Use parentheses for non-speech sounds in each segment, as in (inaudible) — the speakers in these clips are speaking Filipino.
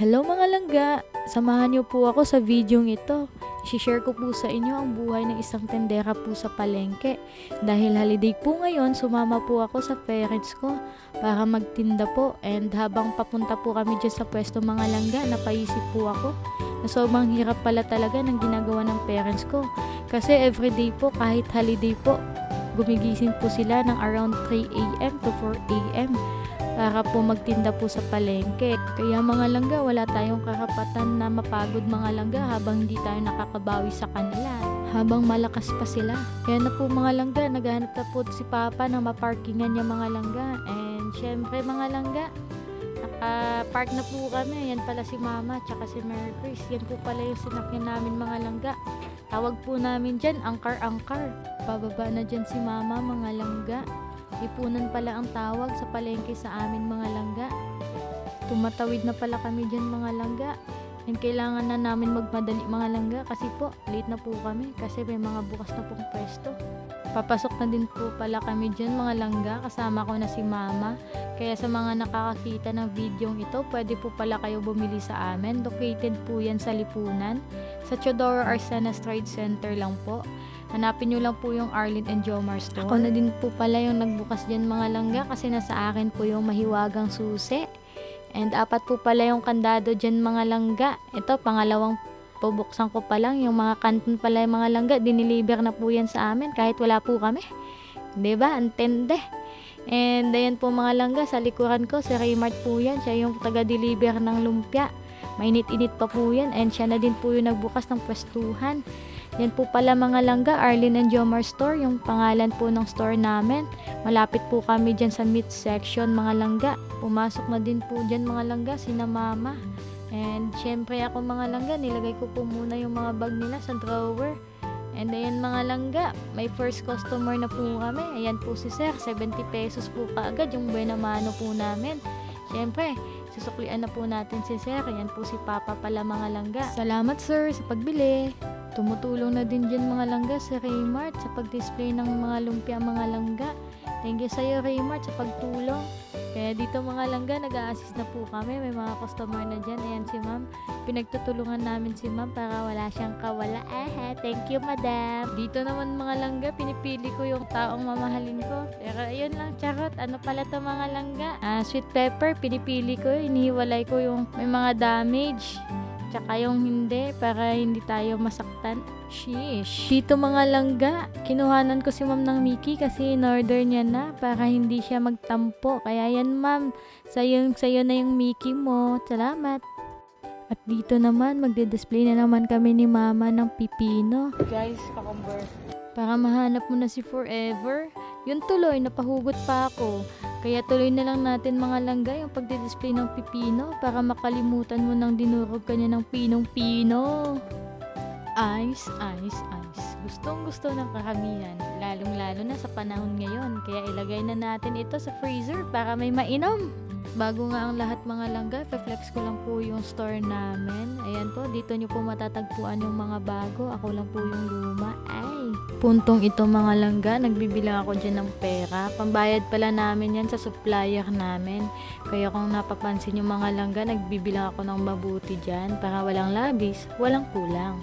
Hello mga langga! Samahan niyo po ako sa videong ito. I-share ko po sa inyo ang buhay ng isang tendera po sa palengke. Dahil holiday po ngayon, sumama po ako sa parents ko para magtinda po. And habang papunta po kami dyan sa pwesto mga langga, napaisip po ako na sobrang hirap pala talaga ng ginagawa ng parents ko. Kasi everyday po, kahit holiday po, gumigising po sila ng around 3 a.m. to 4 a.m para po magtinda po sa palengke. Kaya mga langga, wala tayong karapatan na mapagod mga langga habang hindi tayo nakakabawi sa kanila. Habang malakas pa sila. Kaya na po mga langga, naghahanap na po si Papa ng maparkingan niya mga langga. And syempre mga langga, naka-park na po kami. Yan pala si Mama, tsaka si Mary Grace. Yan po pala yung sinakyan namin mga langga. Tawag po namin dyan, angkar-angkar. Bababa na dyan si Mama mga langga. Ipunan pala ang tawag sa palengke sa amin mga langga. Tumatawid na pala kami dyan mga langga. And kailangan na namin magmadali mga langga kasi po late na po kami kasi may mga bukas na pong pwesto. Papasok na din po pala kami dyan mga langga kasama ko na si mama. Kaya sa mga nakakakita ng videong ito, pwede po pala kayo bumili sa amin. Located po yan sa Lipunan. Sa Chodoro Arsenas Trade Center lang po. Hanapin nyo lang po yung Arlene and Jomar store. Ako na din po pala yung nagbukas dyan mga langga kasi nasa akin po yung mahiwagang susi. And apat po pala yung kandado dyan mga langga. Ito, pangalawang pabuksan ko pa lang. Yung mga kanton pala yung mga langga, diniliber na po yan sa amin kahit wala po kami. ba Antende. And ayan po mga langga, sa likuran ko, si Raymart po yan. Siya yung taga-deliver ng lumpia. Mainit-init pa po yan. And siya na din po yung nagbukas ng pwestuhan. Yan po pala mga langga, Arlene and Jomar Store, yung pangalan po ng store namin. Malapit po kami dyan sa meat section mga langga. Pumasok na din po dyan mga langga, sina mama. And syempre ako mga langga, nilagay ko po muna yung mga bag nila sa drawer. And ayan mga langga, may first customer na po kami. Ayan po si Sir, 70 pesos po kaagad yung buena mano po namin. Syempre, susuklian na po natin si Sir. Ayan po si Papa pala mga langga. Salamat Sir sa pagbili. Tumutulong na din dyan mga langga si Raymart sa pag-display ng mga lumpia mga langga. Thank you sa iyo Raymart sa pagtulong. Kaya dito mga langga, nag-a-assist na po kami. May mga customer na dyan. Ayan si ma'am. Pinagtutulungan namin si ma'am para wala siyang kawala. Eh, thank you madam. Dito naman mga langga, pinipili ko yung taong mamahalin ko. Pero ayun lang, charot. Ano pala to mga langga? Ah, sweet pepper, pinipili ko. Inihiwalay ko yung may mga damage. Tsaka yung hindi, para hindi tayo masaktan. Sheesh. Dito mga langga, kinuhanan ko si ma'am ng Mickey kasi in-order niya na para hindi siya magtampo. Kaya yan ma'am, sa'yo, sa'yo na yung Mickey mo. Salamat. At dito naman, magde-display na naman kami ni mama ng pipino. Guys, kakumber. Para mahanap mo na si Forever. Yun tuloy, napahugot pa ako. Kaya tuloy na lang natin mga langga yung pagdi-display ng pipino para makalimutan mo nang dinurog ka niya ng pinong-pino. Ice, ice, ice. Gustong gusto ng karamihan, lalong lalo na sa panahon ngayon. Kaya ilagay na natin ito sa freezer para may mainom. Bago nga ang lahat mga langga, flex ko lang po yung store namin. Ayan po, dito nyo po matatagpuan yung mga bago. Ako lang po yung luma. Ay! Puntong ito mga langga, nagbibilang ako dyan ng pera. Pambayad pala namin yan sa supplier namin. Kaya kung napapansin yung mga langga, nagbibilang ako ng mabuti dyan para walang labis, walang kulang.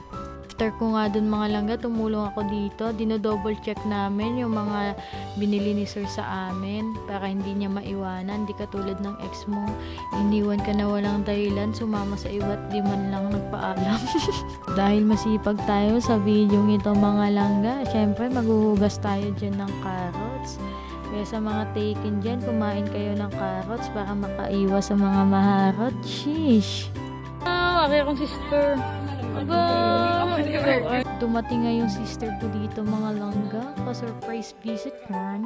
After ko nga dun mga langga, tumulong ako dito. Dino-double check namin yung mga binili ni sir sa amin para hindi niya maiwanan. Di katulad ng ex mo, iniwan ka na walang dahilan, sumama sa iwa't di man lang nagpaalam. (laughs) Dahil masipag tayo sa video ito mga langga, syempre maghuhugas tayo dyan ng carrots. Kaya sa mga taken dyan, kumain kayo ng carrots para makaiwas sa mga maharot. Sheesh! Ah, aki akong sister. Aba! Dumating nga yung sister ko dito mga langga. Pa-surprise visit man.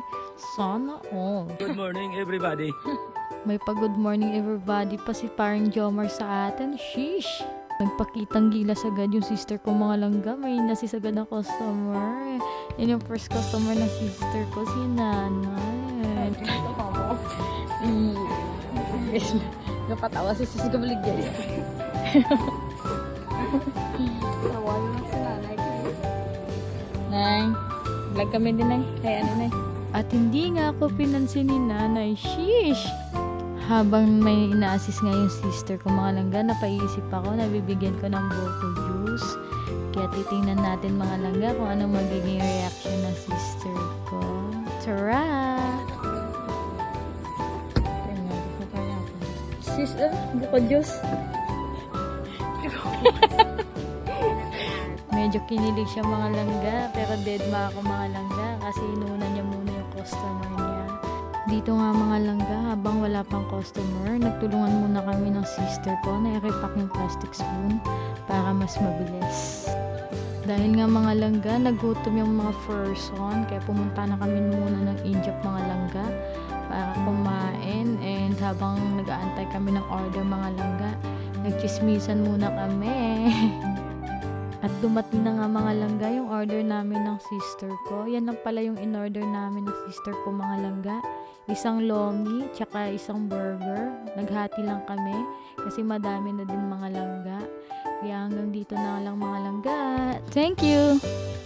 Sana all. Good morning, everybody. (laughs) May pa-good morning everybody pa si parang Jomar sa atin. Sheesh! Nagpakitang gilas agad yung sister ko mga langga. May nasis agad na customer. Yan yung first customer na sister ko, si nanay. Ito ka mo. Si... Guys, napatawa si Sis Gabaligyan. (laughs) Tawa yung sa nanay ko. Nay, vlog kami din nay. Kaya ano nay. At hindi nga ako pinansin ni nanay. Sheesh! Habang may ina-assist nga yung sister ko mga langga, napaisip ako, nabibigyan ko ng buko juice. Kaya titingnan natin mga langga kung anong magiging reaction ng sister ko. Tara! Sis, ah, buko juice. Medyo kinilig siya mga langga, pero dead ako mga langga kasi inuna niya muna yung customer niya. Dito nga mga langga, habang wala pang customer, nagtulungan muna kami ng sister ko na i-repack yung plastic spoon para mas mabilis. Dahil nga mga langga, nagutom yung mga person, kaya pumunta na kami muna ng Injap mga langga para kumain and habang nag-aantay kami ng order mga langga, nagchismisan muna kami. (laughs) At dumating na nga mga langga yung order namin ng sister ko. Yan lang pala yung in-order namin ng sister ko mga langga. Isang lomi, tsaka isang burger. Naghati lang kami kasi madami na din mga langga. Kaya hanggang dito na lang mga langga. Thank you!